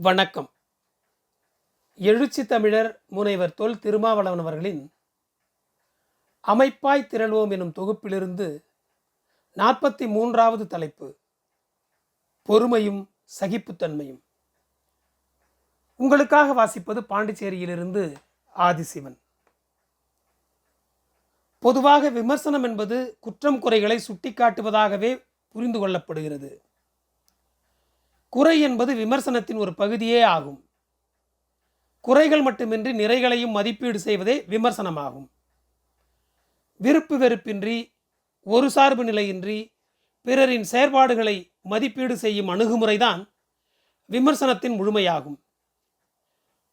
வணக்கம். எழுச்சி தமிழர் முனைவர் தொல் திருமாவளவன் அவர்களின் அமைப்பாய் திரள்வோம் எனும் தொகுப்பிலிருந்து நாற்பத்தி மூன்றாவது தலைப்பு பொறுமையும் சகிப்புத்தன்மையும். உங்களுக்காக வாசிப்பது பாண்டிச்சேரியிலிருந்து ஆதிசிவன். பொதுவாக விமர்சனம் என்பது குற்றம் குறைகளை சுட்டிக்காட்டுவதாகவே புரிந்து கொள்ளப்படுகிறது. குறை என்பது விமர்சனத்தின் ஒரு பகுதியே ஆகும். குறைகள் மட்டுமின்றி நிறைகளையும் மதிப்பீடு செய்வதே விமர்சனமாகும். விருப்பு வெறுப்பின்றி ஒரு சார்பு நிலையின்றி பிறரின் செயற்பாடுகளை மதிப்பீடு செய்யும் அணுகுமுறைதான் விமர்சனத்தின் முழுமையாகும்.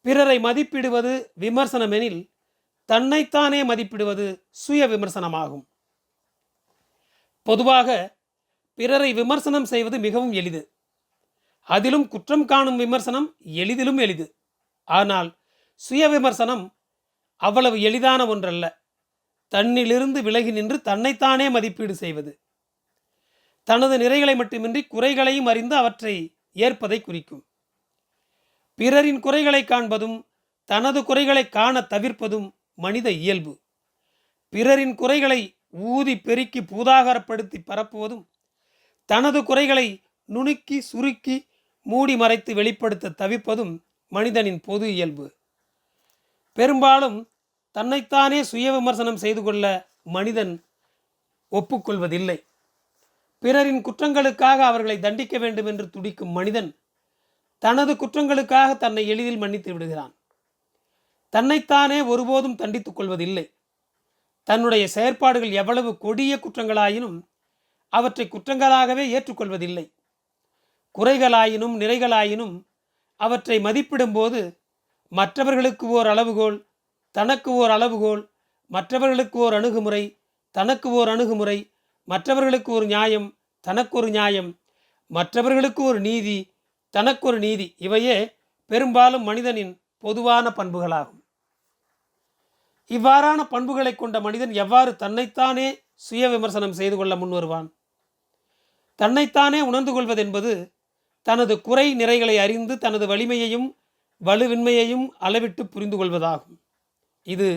பிறரை மதிப்பிடுவது விமர்சனமெனில் தன்னைத்தானே மதிப்பிடுவது சுய விமர்சனமாகும். பொதுவாக பிறரை விமர்சனம் செய்வது மிகவும் எளிது. அதிலும் குற்றம் காணும் விமர்சனம் எளிதிலும் எளிது. ஆனால் சுய விமர்சனம் அவ்வளவு எளிதான ஒன்றல்ல. தன்னிலிருந்து விலகி நின்று தன்னைத்தானே மதிப்பீடு செய்வது. தனது நிறைகளை மட்டுமின்றி குறைகளையும் அறிந்து அவற்றை ஏற்பதை குறிக்கும். பிறரின் குறைகளை காண்பதும் தனது குறைகளை காண தவிர்ப்பதும் மனித இயல்பு. பிறரின் குறைகளை ஊதி பெருக்கி பூதாகரப்படுத்தி பரப்புவதும் தனது குறைகளை நுணுக்கி சுருக்கி மூடி மறைத்து வெளிப்படுத்த தவிப்பதும் மனிதனின் பொது இயல்பு. பெரும்பாலும் தன்னைத்தானே சுய விமர்சனம் செய்து கொள்ள மனிதன் ஒப்புக்கொள்வதில்லை. பிறரின் குற்றங்களுக்காக அவர்களை தண்டிக்க வேண்டும் என்று துடிக்கும் மனிதன் தனது குற்றங்களுக்காக தன்னை எளிதில் மன்னித்து விடுகிறான். தன்னைத்தானே ஒருபோதும் தண்டித்துக் கொள்வதில்லை. தன்னுடைய செயற்பாடுகள் எவ்வளவு கொடிய குற்றங்களாயினும் அவற்றை குற்றங்களாகவே ஏற்றுக்கொள்வதில்லை. குறைகளாயினும் நிறைகளாயினும் அவற்றை மதிப்பிடும்போது மற்றவர்களுக்கு ஓர் அளவுகோல் தனக்கு ஓர் அளவுகோல் மற்றவர்களுக்கு ஓர் அணுகுமுறை தனக்கு ஓர் அணுகுமுறை மற்றவர்களுக்கு ஒரு நியாயம் தனக்கு ஒரு நியாயம் மற்றவர்களுக்கு ஒரு நீதி தனக்கு ஒரு நீதி இவையே பெரும்பாலும் மனிதனின் பொதுவான பண்புகளாகும். இவ்வாறான பண்புகளை கொண்ட மனிதன் எவ்வாறு தன்னைத்தானே சுய விமர்சனம் செய்து கொள்ள முன்வருவான்? தன்னைத்தானே உணர்ந்து கொள்வதென்பது தனது குறை நிறைகளை அறிந்து தனது வலிமையையும் வலுவின்மையையும் அளவிட்டு புரிந்து கொள்வதாகும். இது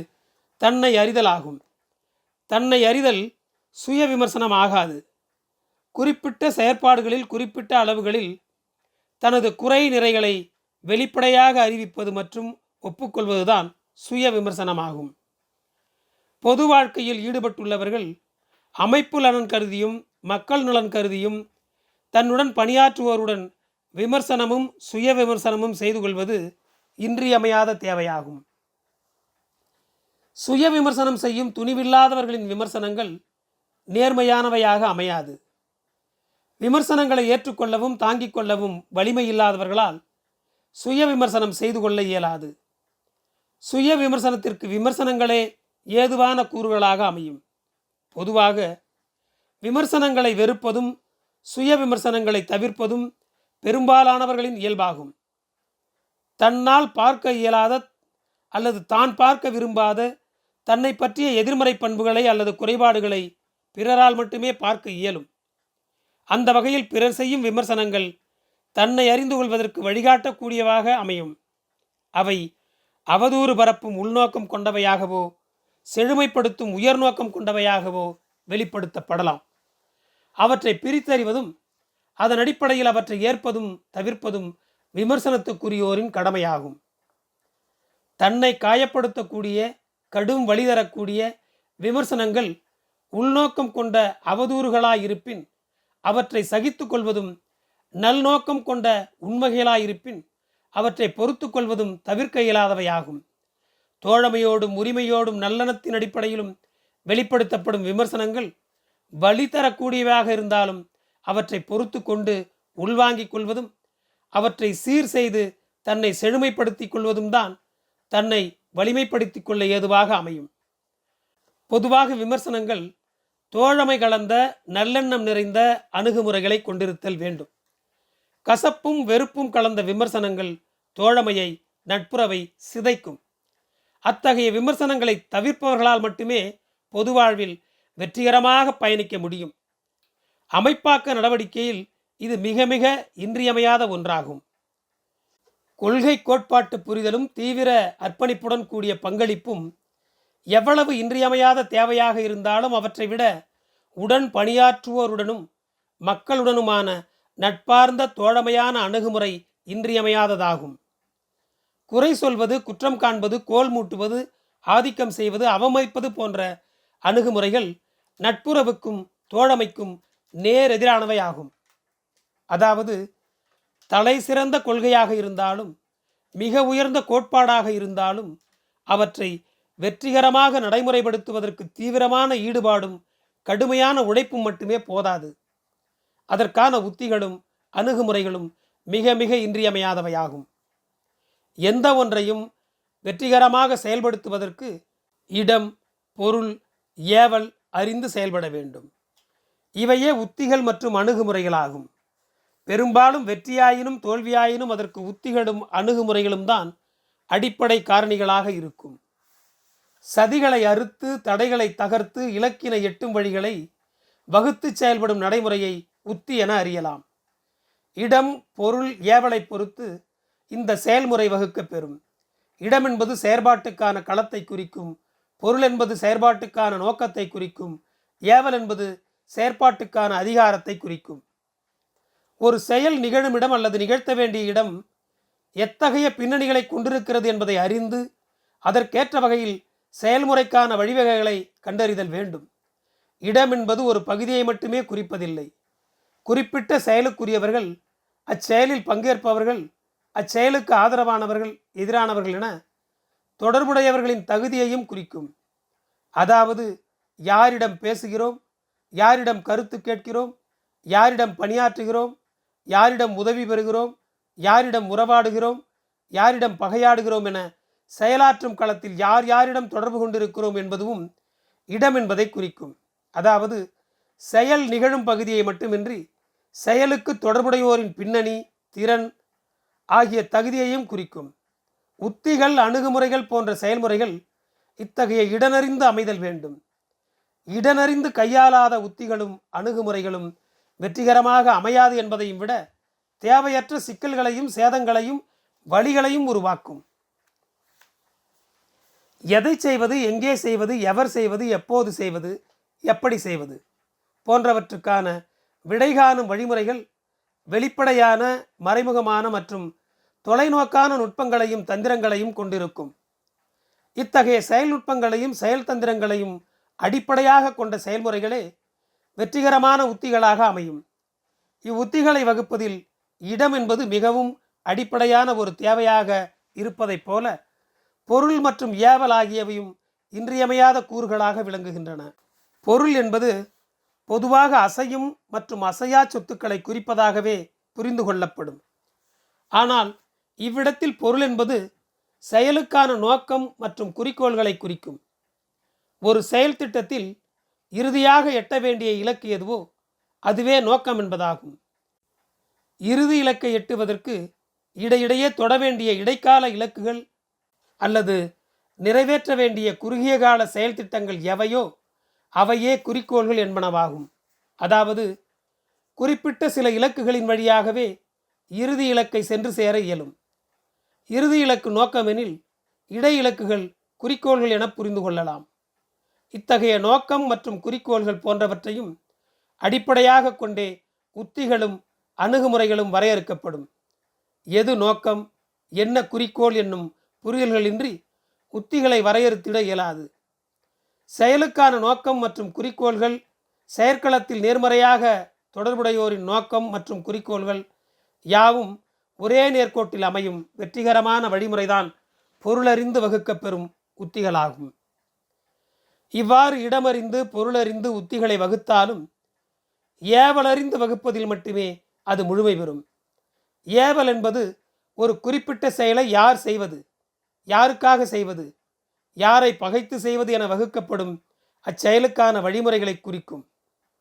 தன்னை அறிதலாகும். தன்னை அறிதல் சுய விமர்சனம் ஆகாது. குறிப்பிட்ட செயற்பாடுகளில் குறிப்பிட்ட அளவுகளில் தனது குறை நிறைகளை வெளிப்படையாக அறிவிப்பது மற்றும் ஒப்புக்கொள்வதுதான் சுய விமர்சனமாகும். பொது வாழ்க்கையில் ஈடுபட்டுள்ளவர்கள் அமைப்பு நலன் கருதியும் மக்கள் நலன் கருதியும் தன்னுடன் பணியாற்றுவோருடன் விமர்சனமும் சுய விமர்சனமும் செய்து கொள்வது இன்றியமையாத தேவையாகும். சுய விமர்சனம் செய்யும் துணிவில்லாதவர்களின் விமர்சனங்கள் நேர்மையானவையாக அமையாது. விமர்சனங்களை ஏற்றுக்கொள்ளவும் தாங்கிக் கொள்ளவும் வலிமை இல்லாதவர்களால் சுய விமர்சனம் செய்து கொள்ள இயலாது. சுய விமர்சனத்திற்கு விமர்சனங்களே ஏதுவான கூறுகளாக அமையும். பொதுவாக விமர்சனங்களை வெறுப்பதும் சுய விமர்சனங்களை தவிர்ப்பதும் பெரும்பாலானவர்களின் இயல்பாகும். தன்னால் பார்க்க இயலாத அல்லது தான் பார்க்க விரும்பாத தன்னை பற்றிய எதிர்மறை பண்புகளை அல்லது குறைபாடுகளை பிறரால் மட்டுமே பார்க்க இயலும். அந்த வகையில் பிறர் செய்யும் விமர்சனங்கள் தன்னை அறிந்து கொள்வதற்கு வழிகாட்டக்கூடியவாக அமையும். அவை அவதூறு பரப்பும் உள்நோக்கம் கொண்டவையாகவோ செழுமைப்படுத்தும் உயர்நோக்கம் கொண்டவையாகவோ வெளிப்படுத்தப்படலாம். அவற்றை பிரித்தறிவதும் அதன் அடிப்படையில் அவற்றை ஏற்பதும் தவிர்ப்பதும் விமர்சனத்துக்குரியோரின் கடமையாகும். தன்னை காயப்படுத்தக்கூடிய கடும் வழி தரக்கூடிய விமர்சனங்கள் உள்நோக்கம் கொண்ட அவதூறுகளாயிருப்பின் அவற்றை சகித்து கொள்வதும் நல்நோக்கம் கொண்ட உண்மைகளாயிருப்பின் அவற்றை பொறுத்து கொள்வதும் தவிர்க்க இயலாதவையாகும். தோழமையோடும் உரிமையோடும் நல்லெண்ணத்தின் அடிப்படையிலும் வெளிப்படுத்தப்படும் விமர்சனங்கள் வழி தரக்கூடியவையாக இருந்தாலும் அவற்றை பொறுத்து கொண்டு உள்வாங்கிக் கொள்வதும் அவற்றை சீர் செய்து தன்னை செழுமைப்படுத்திக் கொள்வதும் தான் தன்னை வலிமைப்படுத்திக் கொள்ள ஏதுவாக அமையும். பொதுவாக விமர்சனங்கள் தோழமை கலந்த நல்லெண்ணம் நிறைந்த அணுகுமுறைகளை கொண்டிருத்தல் வேண்டும். கசப்பும் வெறுப்பும் கலந்த விமர்சனங்கள் தோழமையை நட்புறவை சிதைக்கும். அத்தகைய விமர்சனங்களை தவிர்ப்பவர்களால் மட்டுமே பொது வாழ்வில் வெற்றிகரமாக பயணிக்க முடியும். அமைப்பாக்க நடவடிக்கையில் இது மிக மிக இன்றியமையாத ஒன்றாகும். கொள்கை கோட்பாட்டு புரிதலும் தீவிர அர்ப்பணிப்புடன் கூடிய பங்களிப்பும் எவ்வளவு இன்றியமையாத தேவையாக இருந்தாலும் அவற்றை விட உடன் பணியாற்றுவோருடனும் மக்களுடனுமான நட்பார்ந்த தோழமையான அணுகுமுறை இன்றியமையாததாகும். குறை சொல்வது குற்றம் காண்பது கோல் மூட்டுவது ஆதிக்கம் செய்வது அவமதிப்பது போன்ற அணுகுமுறைகள் நட்புறவுக்கும் தோழமைக்கும் நேரெதிரானவை ஆகும் அதாவது தலை சிறந்த கொள்கையாக இருந்தாலும் மிக உயர்ந்த கோட்பாடாக இருந்தாலும் அவற்றை வெற்றிகரமாக நடைமுறைப்படுத்துவதற்கு தீவிரமான ஈடுபாடும் கடுமையான உழைப்பும் மட்டுமே போதாது. அதற்கான உத்திகளும் அணுகுமுறைகளும் மிக மிக இன்றியமையாதவையாகும். எந்த ஒன்றையும் வெற்றிகரமாக செயல்படுத்துவதற்கு இடம் பொருள் ஏவல் அறிந்து செயல்பட வேண்டும். இவையே உத்திகள் மற்றும் அணுகுமுறைகளாகும். பெரும்பாலும் வெற்றியாயினும் தோல்வியாயினும் அதற்கு உத்திகளும் அணுகுமுறைகளும் தான் அடிப்படை காரணிகளாக இருக்கும். சதிகளை அறுத்து தடைகளை தகர்த்து இலக்கினை எட்டும் வழிகளை வகுத்து செயல்படும் நடைமுறையை உத்தி என அறியலாம். இடம் பொருள் ஏவலை பொறுத்து இந்த செயல்முறை வகுக்கப் பெறும். இடம் என்பது செயற்பாட்டுக்கான களத்தை குறிக்கும் பொருள் என்பது செயற்பாட்டுக்கான நோக்கத்தை குறிக்கும் ஏவல் என்பது செயற்பாட்டுக்கான அதிகாரத்தை குறிக்கும். ஒரு செயல் நிகழும் இடம் அல்லது நிகழ்த்த வேண்டிய இடம் எத்தகைய பின்னணிகளை கொண்டிருக்கிறது என்பதை அறிந்து அதற்கேற்ற வகையில் செயல்முறைக்கான வழிவகைகளை கண்டறிதல் வேண்டும். இடம் என்பது ஒரு பகுதியை மட்டுமே குறிப்பதில்லை. குறிப்பிட்ட செயலுக்குரியவர்கள் அச்செயலில் பங்கேற்பவர்கள் அச்செயலுக்கு ஆதரவானவர்கள் எதிரானவர்கள் என தொடர்புடையவர்களின் தகுதியையும் குறிக்கும். அதாவது யாரிடம் பேசுகிறோம் யாரிடம் கருத்து கேட்கிறோம் யாரிடம் பணியாற்றுகிறோம் யாரிடம் உதவி பெறுகிறோம் யாரிடம் உறவாடுகிறோம் யாரிடம் பகையாடுகிறோம் என செயலாற்றும் களத்தில் யார் யாரிடம் தொடர்பு கொண்டிருக்கிறோம் என்பதும் இடம் என்பதை குறிக்கும். அதாவது செயல் நிகழும் பகுதியை மட்டுமின்றி செயலுக்கு தொடர்புடையோரின் பின்னணி திறன் ஆகிய தகுதியையும் குறிக்கும். உத்திகள் அணுகுமுறைகள் போன்ற செயல்முறைகள் இத்தகைய இடனறிந்து அமைதல் வேண்டும். இடனறிந்து கையாளாத உத்திகளும் அணுகுமுறைகளும் வெற்றிகரமாக அமையாது என்பதையும் விட தேவையற்ற சிக்கல்களையும் சேதங்களையும் வழிகளையும் உருவாக்கும். எதை செய்வது எங்கே செய்வது எவர் செய்வது எப்போது செய்வது எப்படி செய்வது போன்றவற்றுக்கான விடை காணும் வழிமுறைகள் வெளிப்படையான மறைமுகமான மற்றும் தொலைநோக்கான நுட்பங்களையும் தந்திரங்களையும் கொண்டிருக்கும். இத்தகைய செயல்நுட்பங்களையும் செயல் தந்திரங்களையும் அடிப்படையாக கொண்ட செயல்முறைகளே வெற்றிகரமான உத்திகளாக அமையும். இவ்வுத்திகளை வகுப்பதில் இடம் என்பது மிகவும் அடிப்படையான ஒரு தேவையாக இருப்பதைப் போல பொருள் மற்றும் ஏவல் ஆகியவையும் இன்றியமையாத கூறுகளாக விளங்குகின்றன. பொருள் என்பது பொதுவாக அசையும் மற்றும் அசையா சொத்துக்களை குறிப்பதாகவே புரிந்து கொள்ளப்படும். ஆனால் இவ்விடத்தில் பொருள் என்பது செயலுக்கான நோக்கம் மற்றும் குறிக்கோள்களை குறிக்கும். ஒரு செயல் திட்டத்தில் இறுதியாக எட்ட வேண்டிய இலக்கு எதுவோ அதுவே நோக்கம் என்பதாகும். இறுதி இலக்கை எட்டுவதற்கு இடையிடையே தொட வேண்டிய இடைக்கால இலக்குகள் அல்லது நிறைவேற்ற வேண்டிய குறுகிய கால செயல் திட்டங்கள் எவையோ அவையே குறிக்கோள்கள் என்பனவாகும். அதாவது குறிப்பிட்ட சில இலக்குகளின் வழியாகவே இறுதி இலக்கை சென்று சேர இயலும். இறுதி இலக்கு நோக்கமெனில் இடை இலக்குகள் குறிக்கோள்கள் என புரிந்து கொள்ளலாம். இத்தகைய நோக்கம் மற்றும் குறிக்கோள்கள் போன்றவற்றையும் அடிப்படையாக கொண்டே உத்திகளும் அணுகுமுறைகளும் வரையறுக்கப்படும். எது நோக்கம் என்ன குறிக்கோள் என்னும் புரிதல்களின்றி உத்திகளை வரையறுத்திட இயலாது. செயலுக்கான நோக்கம் மற்றும் குறிக்கோள்கள் செயற்களத்தில் நேர்மறையாக தொடர்புடையோரின் நோக்கம் மற்றும் குறிக்கோள்கள் யாவும் ஒரே நேர்கோட்டில் அமையும் வெற்றிகரமான வழிமுறைதான் பொருளறிந்து வகுக்கப்பெறும் உத்திகளாகும். இவ்வாறு இடமறிந்து பொருளறிந்து உத்திகளை வகுத்தாலும் ஏவலறிந்து வகுப்பதில் மட்டுமே அது முழுமை பெறும். ஏவல் என்பது ஒரு குறிப்பிட்ட செயலை யார் செய்வது யாருக்காக செய்வது யாரை பகைத்து செய்வது என வகுக்கப்படும் அச்செயலுக்கான வழிமுறைகளை குறிக்கும்.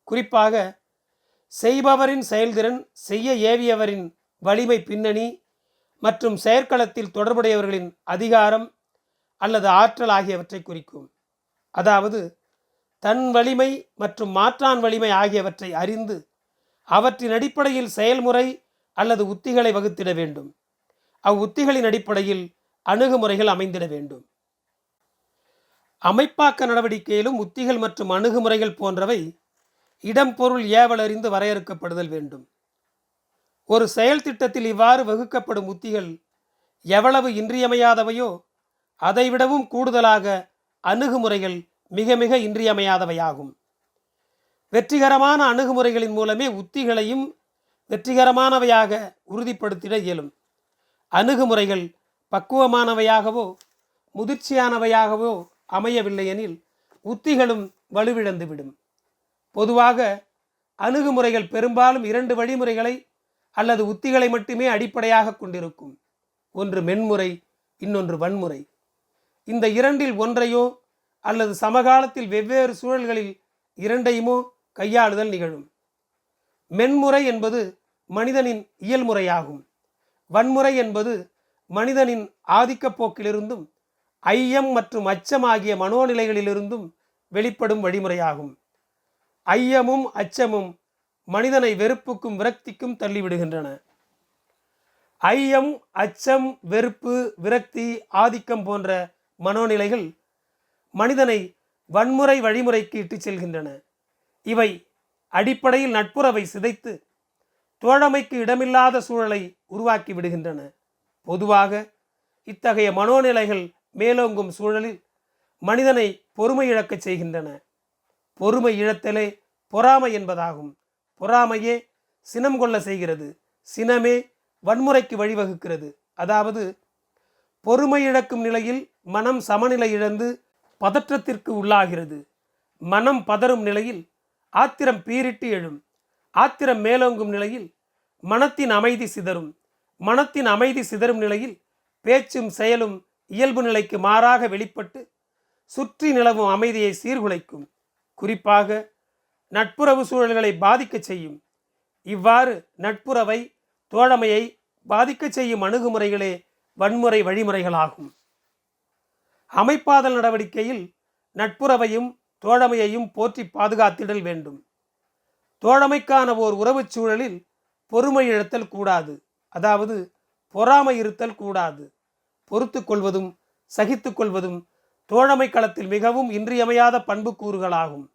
குறிப்பாக செய்பவரின் செயல்திறன் செய்ய ஏவியவரின் வலிமை பின்னணி மற்றும் செயற்களத்தில் தொடர்புடையவர்களின் அதிகாரம் அல்லது ஆற்றல் ஆகியவற்றை குறிக்கும். அதாவது தன் வலிமை மற்றும் மாற்றான் வலிமை ஆகியவற்றை அறிந்து அவற்றின் அடிப்படையில் செயல்முறை அல்லது உத்திகளை வகுத்திட வேண்டும். அவ்வுத்திகளின் அடிப்படையில் அணுகுமுறைகள் அமைந்திட வேண்டும். அமைப்பாக்க நடவடிக்கையிலும் உத்திகள் மற்றும் அணுகுமுறைகள் போன்றவை இடம் பொருள் ஏவலறிந்து வரையறுக்கப்படுதல் வேண்டும். ஒரு செயல் திட்டத்தில் இவ்வாறு வகுக்கப்படும் உத்திகள் எவ்வளவு இன்றியமையாதவையோ அதைவிடவும் கூடுதலாக அணுகுமுறைகள் மிக மிக இன்றியமையாதவையாகும். வெற்றிகரமான அணுகுமுறைகளின் மூலமே உத்திகளையும் வெற்றிகரமானவையாக உறுதிப்படுத்திட இயலும். அணுகுமுறைகள் பக்குவமானவையாகவோ முதிர்ச்சியானவையாகவோ அமையவில்லை எனில் உத்திகளும் வலுவிழந்துவிடும். பொதுவாக அணுகுமுறைகள் பெரும்பாலும் இரண்டு வழிமுறைகளை அல்லது உத்திகளை மட்டுமே அடிப்படையாக கொண்டிருக்கும். ஒன்று மென்முறை இன்னொன்று வன்முறை. இந்த இரண்டில் ஒன்றையோ அல்லது சமகாலத்தில் வெவ்வேறு சூழல்களில் இரண்டையுமோ கையாளுதல் நிகழும். மென்முறை என்பது மனிதனின் இயல்முறையாகும். வன்முறை என்பது மனிதனின் ஆதிக்கப் போக்கிலிருந்தும் ஐயம் மற்றும் அச்சம் ஆகிய மனோநிலைகளிலிருந்தும் வெளிப்படும் வழிமுறையாகும். ஐயமும் அச்சமும் மனிதனை வெறுப்புக்கும் விரக்திக்கும் தள்ளிவிடுகின்றன. ஐயம் அச்சம் வெறுப்பு விரக்தி ஆதிக்கம் போன்ற மனோநிலைகள் மனிதனை வன்முறை வழிமுறைக்கு இட்டுச் செல்கின்றன. இவை அடிப்படையில் நட்புறவை சிதைத்து தோழமைக்கு இடமில்லாத சூழலை உருவாக்கி விடுகின்றன. பொதுவாக இத்தகைய மனோநிலைகள் மேலோங்கும் சூழலில் மனிதனை பொறுமை இழக்கச் செய்கின்றன. பொறுமை இழத்தலே பொறாமை என்பதாகும். பொறாமையே சினம் கொள்ள செய்கிறது. சினமே வன்முறைக்கு வழிவகுக்கிறது. அதாவது பொறுமை இழக்கும் நிலையில் மனம் சமநிலை இழந்து பதற்றத்திற்கு உள்ளாகிறது. மனம் பதறும் நிலையில் ஆத்திரம் பீரிட்டு எழும். ஆத்திரம் மேலோங்கும் நிலையில் மனத்தின் அமைதி சிதறும். மனத்தின் அமைதி சிதறும் நிலையில் பேச்சும் செயலும் இயல்பு நிலைக்கு மாறாக வெளிப்பட்டு சுற்றி நிலவும் அமைதியை சீர்குலைக்கும். குறிப்பாக நட்புறவு சூழல்களை பாதிக்கச் செய்யும். இவ்வாறு நட்புறவை தோழமையை பாதிக்கச் செய்யும் அணுகுமுறைகளே வன்முறை வழிமுறைகளாகும். அமைப்பாதல் நடவடிக்கையில் நட்புறவையும் தோழமையையும் போற்றி பாதுகாத்திடல் வேண்டும். தோழமைக்கான ஓர் உறவுச் சூழலில் பொறுமை இழத்தல் கூடாது. அதாவது பொறாமை இருத்தல் கூடாது. பொறுத்து கொள்வதும் சகித்து கொள்வதும் தோழமை களத்தில் மிகவும் இன்றியமையாத பண்புக்கூறுகளாகும்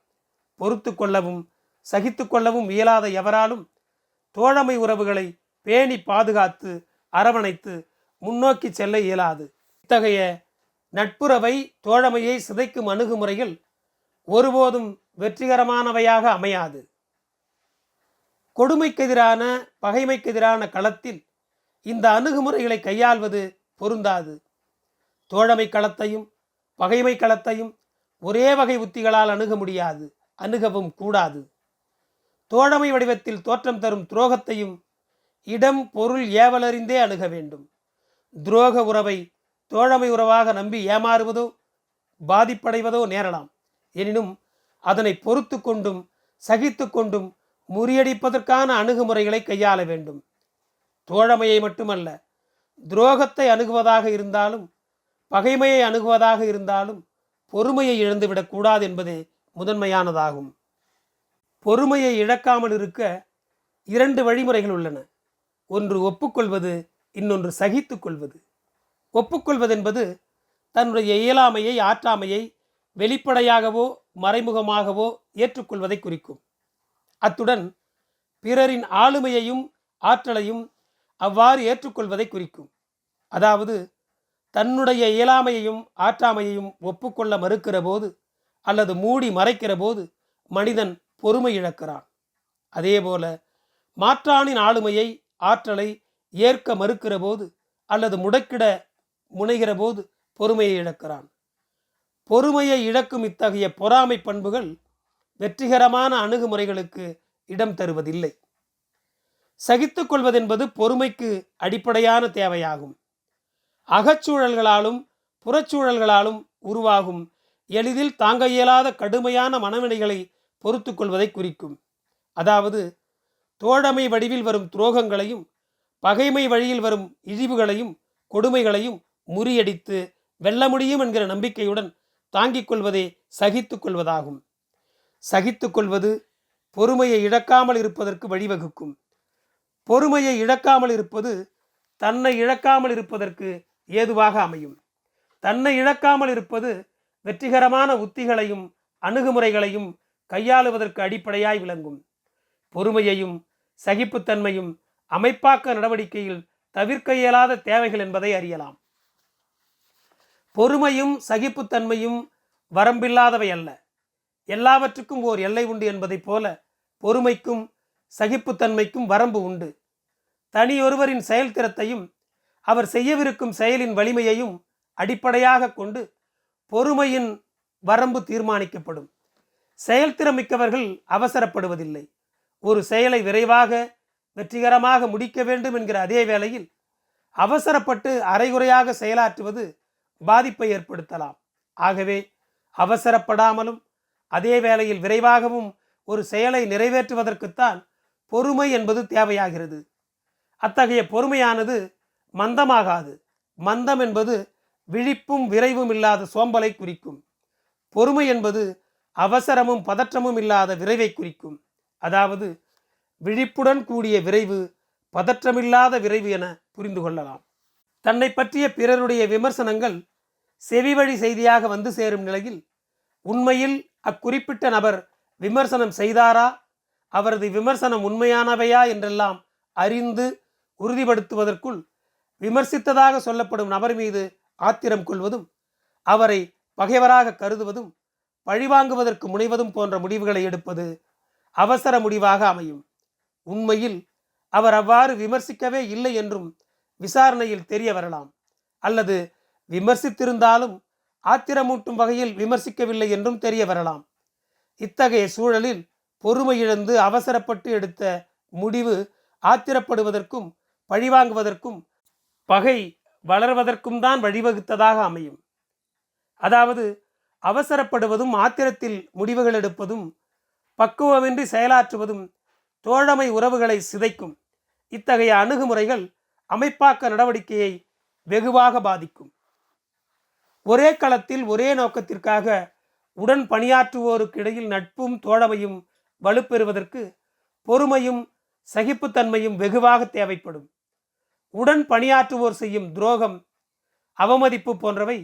பொறுத்து கொள்ளவும் சகித்து கொள்ளவும் இயலாத எவராலும் தோழமை உறவுகளை பேணி பாதுகாத்து அரவணைத்து முன்னோக்கி செல்ல இயலாது. இத்தகைய நட்புறவை தோழமையை சிதைக்கும் அணுகுமுறைகள் ஒருபோதும் வெற்றிகரமானவையாக அமையாது. கொடுமைக்கெதிரான பகைமைக்கெதிரான களத்தில் இந்த அணுகுமுறைகளை கையாள்வது பொருந்தாது. தோழமை களத்தையும் பகைமை களத்தையும் ஒரே வகை உத்திகளால் அணுக முடியாது அணுகவும் கூடாது. தோழமை வடிவத்தில் தோற்றம் தரும் துரோகத்தையும் இடம் பொருள் ஏவலறிந்தே அணுக வேண்டும். துரோக உறவை தோழமை உறவாக நம்பி ஏமாறுவதோ பாதிப்படைவதோ நேரலாம். எனினும் அதனை பொறுத்து கொண்டும் சகித்து கொண்டும் முறியடிப்பதற்கான அணுகுமுறைகளை கையாள வேண்டும். தோழமையை மட்டுமல்ல துரோகத்தை அணுகுவதாக இருந்தாலும் பகைமையை அணுகுவதாக இருந்தாலும் பொறுமையை இழந்துவிடக்கூடாது என்பதே முதன்மையானதாகும். பொறுமையை இழக்காமல் இருக்க இரண்டு வழிமுறைகள் உள்ளன. ஒன்று ஒப்புக்கொள்வது இன்னொன்று சகித்து கொள்வது. ஒப்புக்கொள்வதென்பது தன்னுடைய இயலாமையை ஆற்றாமையை வெளிப்படையாகவோ மறைமுகமாகவோ ஏற்றுக்கொள்வதை குறிக்கும். அத்துடன் பிறரின் ஆளுமையையும் ஆற்றலையும் அவ்வாறு ஏற்றுக்கொள்வதை குறிக்கும். அதாவது தன்னுடைய இயலாமையையும் ஆற்றாமையையும் ஒப்புக்கொள்ள மறுக்கிற போது அல்லது மூடி மறைக்கிற போது மனிதன் பொறுமை இழக்கிறான். அதேபோல மாற்றானின் ஆளுமையை ஆற்றலை ஏற்க மறுக்கிற போது அல்லது முடக்கிட முனைகிற போது பொறுமையை இழக்கிறான். பொறுமையை இழக்கும் இத்தகைய பொறாமை பண்புகள் வெற்றிகரமான அணுகுமுறைகளுக்கு இடம் தருவதில்லை. சகித்துக்கொள்வதென்பது பொறுமைக்கு அடிப்படையான தேவையாகும். அகச்சூழல்களாலும் புறச்சூழல்களாலும் உருவாகும் எளிதில் தாங்க இயலாத கடுமையான மனநிலைகளை பொறுத்து கொள்வதை குறிக்கும். அதாவது தோழமை வடிவில் வரும் துரோகங்களையும் பகைமை வழியில் வரும் இழிவுகளையும் கொடுமைகளையும் முறியடித்து வெல்ல முடியும் என்கிற நம்பிக்கையுடன் தாங்கிக் கொள்வதே சகித்து கொள்வதாகும். சகித்து கொள்வது பொறுமையை இழக்காமல் இருப்பதற்கு வழிவகுக்கும். பொறுமையை இழக்காமல் இருப்பது தன்னை இழக்காமல் இருப்பதற்கு ஏதுவாக அமையும். தன்னை இழக்காமல் இருப்பது வெற்றிகரமான உத்திகளையும் அணுகுமுறைகளையும் கையாளுவதற்கு அடிப்படையாய் விளங்கும். பொறுமையையும் சகிப்புத்தன்மையும் அமைப்பாக்க நடவடிக்கையில் தவிர்க்க இயலாத தேவைகள் என்பதை அறியலாம். பொறுமையும் சகிப்புத்தன்மையும் வரம்பில்லாதவை அல்ல. எல்லாவற்றுக்கும் ஓர் எல்லை உண்டு என்பதைப் போல பொறுமைக்கும் சகிப்புத்தன்மைக்கும் வரம்பு உண்டு. தனியொருவரின் செயல்திறத்தையும் அவர் செய்யவிருக்கும் செயலின் வலிமையையும் அடிப்படையாக கொண்டு பொறுமையின் வரம்பு தீர்மானிக்கப்படும். செயல்திறமிக்கவர்கள் அவசரப்படுவதில்லை. ஒரு செயலை விரைவாக வெற்றிகரமாக முடிக்க வேண்டும் என்கிற அதே வேளையில் அவசரப்பட்டு அரைகுறையாக செயலாற்றுவது பாதிப்பை ஏற்படுத்தலாம். ஆகவே அவசரப்படாமலும் அதே வேளையில் விரைவாகவும் ஒரு செயலை நிறைவேற்றுவதற்குத்தான் பொறுமை என்பது தேவையாகிறது. அத்தகைய பொறுமையானது மந்தமாகாது. மந்தம் என்பது விழிப்பும் விரைவும் இல்லாத சோம்பலை குறிக்கும். பொறுமை என்பது அவசரமும் பதற்றமும் இல்லாத விரைவை குறிக்கும். அதாவது விழிப்புடன் கூடிய விரைவு பதற்றமில்லாத விரைவு என புரிந்து கொள்ளலாம். தன்னை பற்றிய பிறருடைய விமர்சனங்கள் செவிவழி செய்தியாக வந்து சேரும் நிலையில் உண்மையில் அக்குறிப்பிட்ட நபர் விமர்சனம் செய்தாரா? அவரது விமர்சனம் உண்மையானவையா? என்றெல்லாம் அறிந்து உறுதிப்படுத்துவதற்குள் விமர்சித்ததாக சொல்லப்படும் நபர் மீது ஆத்திரம் கொள்வதும் அவரை பகைவராக கருதுவதும் பழிவாங்குவதற்கு முனைவதும் போன்ற முடிவுகளை எடுப்பது அவசர முடிவாக அமையும். உண்மையில் அவர் அவ்வாறு விமர்சிக்கவே இல்லை என்றும் விசாரணையில் தெரிய வரலாம். அல்லது விமர்சித்திருந்தாலும் ஆத்திரமூட்டும் வகையில் விமர்சிக்கவில்லை என்றும் தெரிய வரலாம். இத்தகைய சூழலில் பொறுமை இழந்து அவசரப்பட்டு எடுத்த முடிவு ஆத்திரப்படுவதற்கும் பழிவாங்குவதற்கும் பகை வளர்வதற்கும் தான் வழிவகுத்ததாக அமையும். அதாவது அவசரப்படுவதும் ஆத்திரத்தில் முடிவுகள் எடுப்பதும் பக்குவமின்றி செயலாற்றுவதும் தோழமை உறவுகளை சிதைக்கும். இத்தகைய அணுகுமுறைகள் அமைப்பாக்க நடவடிக்கையை வெகுவாக பாதிக்கும். ஒரே களத்தில் ஒரே நோக்கத்திற்காக உடன் பணியாற்றுவோருக்கு இடையில் நட்பும் தோழமையும் வலுப்பெறுவதற்கு பொறுமையும் சகிப்புத்தன்மையும் வெகுவாக தேவைப்படும். உடன் பணியாற்றுவோர் செய்யும் துரோகம் அவமதிப்பு போன்றவை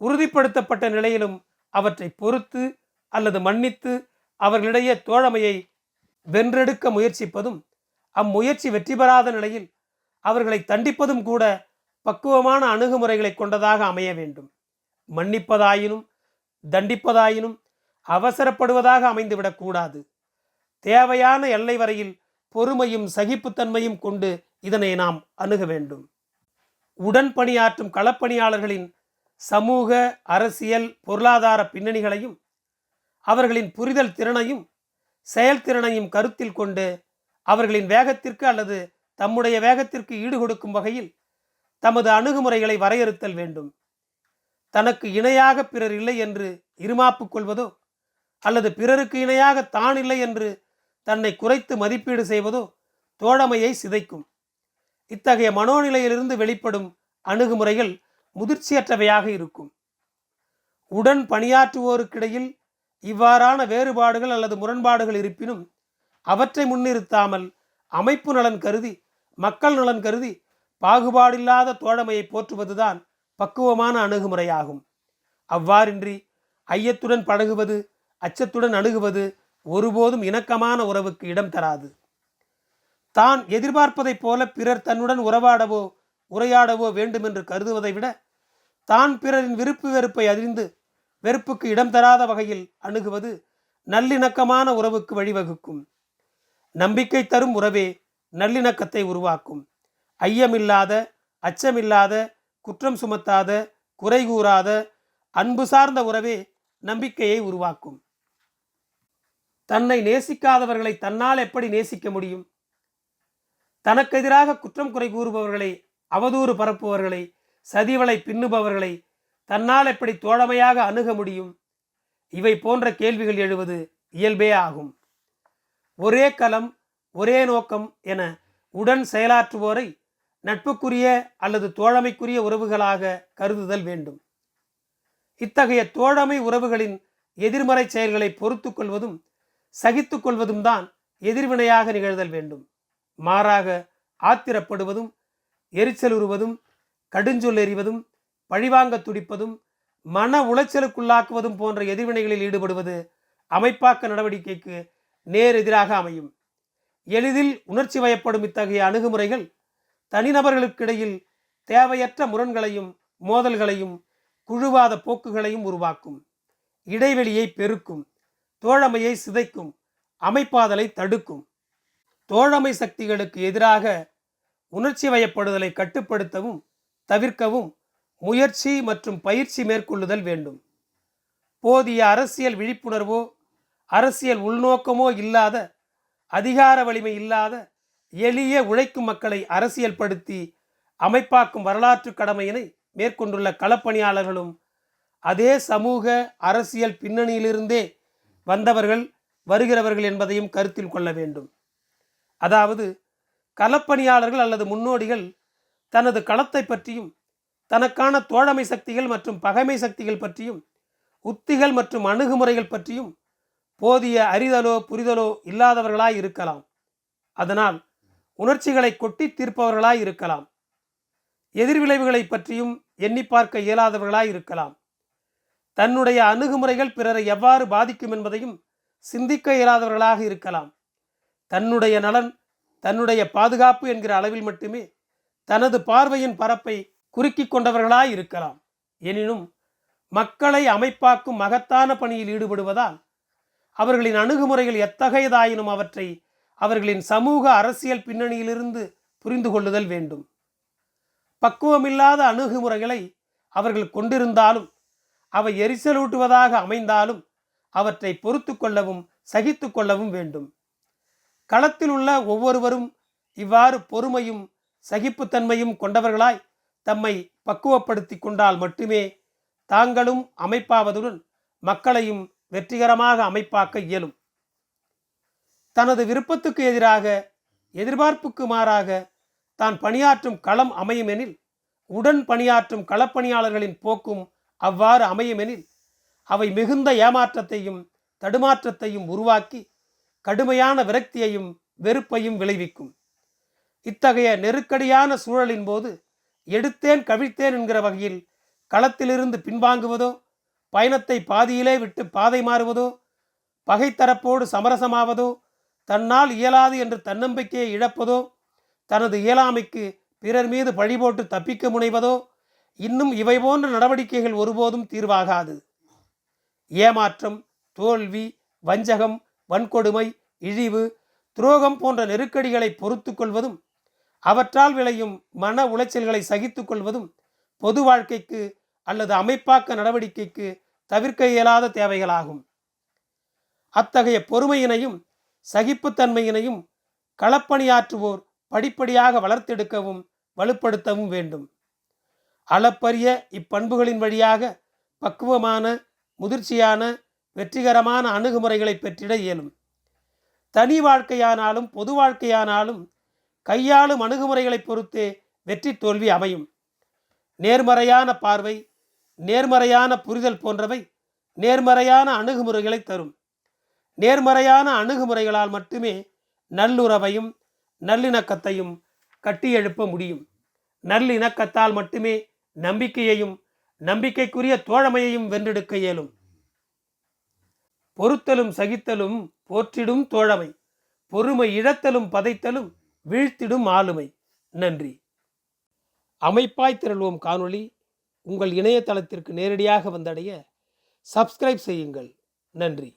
உறுதிப்படுத்தப்பட்ட நிலையிலும் அவற்றை பொறுத்து அல்லது மன்னித்து அவர்களிடையே தோழமையை வென்றெடுக்க முயற்சிப்பதும் அம்முயற்சி வெற்றி பெறாத நிலையில் அவர்களை தண்டிப்பதும் கூட பக்குவமான அணுகுமுறைகளை கொண்டதாக அமைய வேண்டும். மன்னிப்பதாயினும் தண்டிப்பதாயினும் அவசரப்படுவதாக அமைந்துவிடக்கூடாது தேவையான எல்லை வரையில் பொறுமையும் சகிப்புத்தன்மையும் கொண்டு இதனை நாம் அணுக வேண்டும். உடன் பணியாற்றும் களப்பணியாளர்களின் சமூக அரசியல் பொருளாதார பின்னணிகளையும் அவர்களின் புரிதல் திறனையும் செயல்திறனையும் கருத்தில் கொண்டு அவர்களின் வேகத்திற்கு அல்லது தம்முடைய வேகத்திற்கு ஈடுகொடுக்கும் வகையில் தமது அணுகுமுறைகளை வரையறுத்தல் வேண்டும். தனக்கு இணையாக பிறர் இல்லை என்று இருமாப்பு கொள்வதோ அல்லது பிறருக்கு இணையாக தான் இல்லை என்று தன்னை குறைத்து மதிப்பீடு செய்வதோ தோழமையை சிதைக்கும். இத்தகைய மனோநிலையிலிருந்து வெளிப்படும் அணுகுமுறைகள் முதிர்ச்சியற்றவையாக இருக்கும். உடன் பணியாற்றுவோருக்கிடையில் இவ்வாறான வேறுபாடுகள் அல்லது முரண்பாடுகள் இருப்பினும் அவற்றை முன்னிறுத்தாமல் அமைப்பு நலன் கருதி மக்கள் நலன் கருதி பாகுபாடில்லாத தோழமையை போற்றுவதுதான் பக்குவமான அணுகுமுறையாகும். அவ்வாறின்றி ஐயத்துடன் பழகுவது அச்சத்துடன் அணுகுவது ஒருபோதும் இணக்கமான உறவுக்கு இடம் தராது. தான் எதிர்பார்ப்பதைப் போல பிறர் தன்னுடன் உறவாடவோ உரையாடவோ வேண்டும் என்று கருதுவதை விட தான் பிறரின் விருப்பு வெறுப்பை அறிந்து வெறுப்புக்கு இடம் தராத வகையில் அணுகுவது நல்லிணக்கமான உறவுக்கு வழிவகுக்கும். நம்பிக்கை தரும் உறவே நல்லிணக்கத்தை உருவாக்கும். ஐயமில்லாத அச்சமில்லாத குற்றம் சுமத்தாத குறை கூறாத அன்பு சார்ந்த உறவே நம்பிக்கையை உருவாக்கும். தன்னை நேசிக்காதவர்களை தன்னால் எப்படி நேசிக்க முடியும்? தனக்கு எதிராக குற்றம் குறை கூறுபவர்களை அவதூறு பரப்புபவர்களை சதிவலை பின்னுபவர்களை தன்னால் எப்படி தோழமையாக அணுக முடியும்? இவை போன்ற கேள்விகள் எழுவது இயல்பே ஆகும். ஒரே களம் ஒரே நோக்கம் என உடன் செயலாற்றுவோரை நட்புக்குரிய அல்லது தோழமைக்குரிய உறவுகளாக கருதுதல் வேண்டும். இத்தகைய தோழமை உறவுகளின் எதிர்மறை செயல்களை பொறுத்து கொள்வதும் சகித்து கொள்வதும் தான் எதிர்வினையாக நிகழ்தல் வேண்டும். மாறாக ஆத்திரப்படுவதும் எரிச்சலுறுவதும் கடுஞ்சொல் எறிவதும் பழிவாங்க துடிப்பதும் மன உளைச்சலுக்குள்ளாக்குவதும் போன்ற எதிர்வினைகளில் ஈடுபடுவது அமைப்பாக்க நடவடிக்கைக்கு நேர் எதிராக அமையும். எளிதில் உணர்ச்சி வயப்படும் இத்தகைய அணுகுமுறைகள் தனிநபர்களுக்கிடையில் தேவையற்ற முரண்களையும் மோதல்களையும் குழுவாத போக்குகளையும் உருவாக்கும். இடைவெளியை பெருக்கும். தோழமையை சிதைக்கும். அமைப்பாதலை தடுக்கும். தோழமை சக்திகளுக்கு எதிராக உணர்ச்சி வயப்படுதலை கட்டுப்படுத்தவும் தவிர்க்கவும் முயற்சி மற்றும் பயிற்சி மேற்கொள்ளுதல் வேண்டும். போதிய அரசியல் விழிப்புணர்வோ அரசியல் உள்நோக்கமோ இல்லாத அதிகார வலிமை இல்லாத எளிய உழைக்கும் மக்களை அரசியல்படுத்தி அமைப்பாக்கும் வரலாற்று கடமையினை மேற்கொண்டுள்ள களப்பணியாளர்களும் அதே சமூக அரசியல் பின்னணியிலிருந்தே வந்தவர்கள் வருகிறவர்கள் என்பதையும் கருத்தில் கொள்ள வேண்டும். அதாவது களப்பணியாளர்கள் அல்லது முன்னோடிகள் தனது களத்தை பற்றியும் தனக்கான தோழமை சக்திகள் மற்றும் பகைமை சக்திகள் பற்றியும் உத்திகள் மற்றும் அணுகுமுறைகள் பற்றியும் போதிய அறிதலோ புரிதலோ இல்லாதவர்களாய் இருக்கலாம். அதனால் உணர்ச்சிகளை கொட்டி தீர்ப்பவர்களாய் இருக்கலாம். எதிர்விளைவுகளை பற்றியும் எண்ணி பார்க்க இயலாதவர்களாய் இருக்கலாம். தன்னுடைய அணுகுமுறைகள் பிறரை எவ்வாறு பாதிக்கும் என்பதையும் சிந்திக்க இயலாதவர்களாக இருக்கலாம். தன்னுடைய நலன் தன்னுடைய பாதுகாப்பு என்கிற அளவில் மட்டுமே தனது பார்வையின் பரப்பை குறுக்கி கொண்டவர்களாய் இருக்கலாம். எனினும் மக்களை அமைப்பாக்கும் மகத்தான பணியில் ஈடுபடுவதால் அவர்களின் அணுகுமுறைகள் எத்தகையதாயினும் அவற்றை அவர்களின் சமூக அரசியல் பின்னணியிலிருந்து புரிந்து கொள்ளுதல் வேண்டும். பக்குவமில்லாத அணுகுமுறைகளை அவர்கள் கொண்டிருந்தாலும் அவை எரிச்சலூட்டுவதாக அமைந்தாலும் அவற்றை பொறுத்து கொள்ளவும் சகித்து கொள்ளவும் வேண்டும். களத்தில் உள்ள ஒவ்வொருவரும் இவ்வாறு பொறுமையும் சகிப்புத்தன்மையும் கொண்டவர்களாய் தம்மை பக்குவப்படுத்தி கொண்டால் மட்டுமே தாங்களும் அமைப்பாவதுடன் மக்களையும் வெற்றிகரமாக அமைப்பாக்க இயலும். தனது விருப்பத்துக்கு எதிராக எதிர்பார்ப்புக்கு மாறாக தான் பணியாற்றும் களம் அமையுமெனில் உடன் பணியாற்றும் களப்பணியாளர்களின் போக்கும் அவ்வாறு அமையுமெனில் அவை மிகுந்த ஏமாற்றத்தையும் தடுமாற்றத்தையும் உருவாக்கி கடுமையான விரக்தியையும் வெறுப்பையும் விளைவிக்கும். இத்தகைய நெருக்கடியான சூழலின் போது எடுத்தேன் கவிழ்த்தேன் என்கிற வகையில் களத்திலிருந்து பின்வாங்குவதோ பயணத்தை பாதியிலே விட்டு பாதை மாறுவதோ பகைத்தரப்போடு சமரசமாவதோ தன்னால் இயலாது என்று தன்னம்பிக்கையை இழப்பதோ தனது இயலாமைக்கு பிறர் மீது பழி போட்டு தப்பிக்க முனைவதோ இன்னும் இவை போன்ற நடவடிக்கைகள் ஒருபோதும் தீர்வாகாது. ஏமாற்றம் தோல்வி வஞ்சகம் வன்கொடுமை இழிவு துரோகம் போன்ற நெருக்கடிகளை பொறுத்து கொள்வதும் அவற்றால் விளையும் மன உளைச்சல்களை சகித்து கொள்வதும் பொது வாழ்க்கைக்கு அல்லது அமைப்பாக்க நடவடிக்கைக்கு தவிர்க்க இயலாத தேவைகளாகும். அத்தகைய பொறுமையினையும் சகிப்புத்தன்மையினையும் களப்பணியாற்றுவோர் படிப்படியாக வளர்த்தெடுக்கவும் வலுப்படுத்தவும் வேண்டும். அளப்பரிய இப்பண்புகளின் வழியாக பக்குவமான முதிர்ச்சியான வெற்றிகரமான அணுகுமுறைகளை பெற்றிட இயலும். தனி வாழ்க்கையானாலும் பொது வாழ்க்கையானாலும் கையாளும் அணுகுமுறைகளை பொறுத்தே வெற்றி தோல்வி அமையும். நேர்மறையான பார்வை நேர்மறையான புரிதல் போன்றவை நேர்மறையான அணுகுமுறைகளை தரும். நேர்மறையான அணுகுமுறைகளால் மட்டுமே நல்லுறவையும் நல்லிணக்கத்தையும் கட்டியெழுப்ப முடியும். நல்லிணக்கத்தால் மட்டுமே நம்பிக்கையையும் நம்பிக்கைக்குரிய தோழமையையும் வென்றெடுக்க இயலும். பொறுத்தலும் சகித்தலும் போற்றிடும் தோழமை பொறுமை இழத்தலும் பதைத்தலும் வீழ்த்திடும் ஆளுமை. நன்றி. அமைப்பாய் திரள்வோம் காணொளி. உங்கள் இணையதளத்திற்கு நேரடியாக வந்தடைய சப்ஸ்கிரைப் செய்யுங்கள். நன்றி.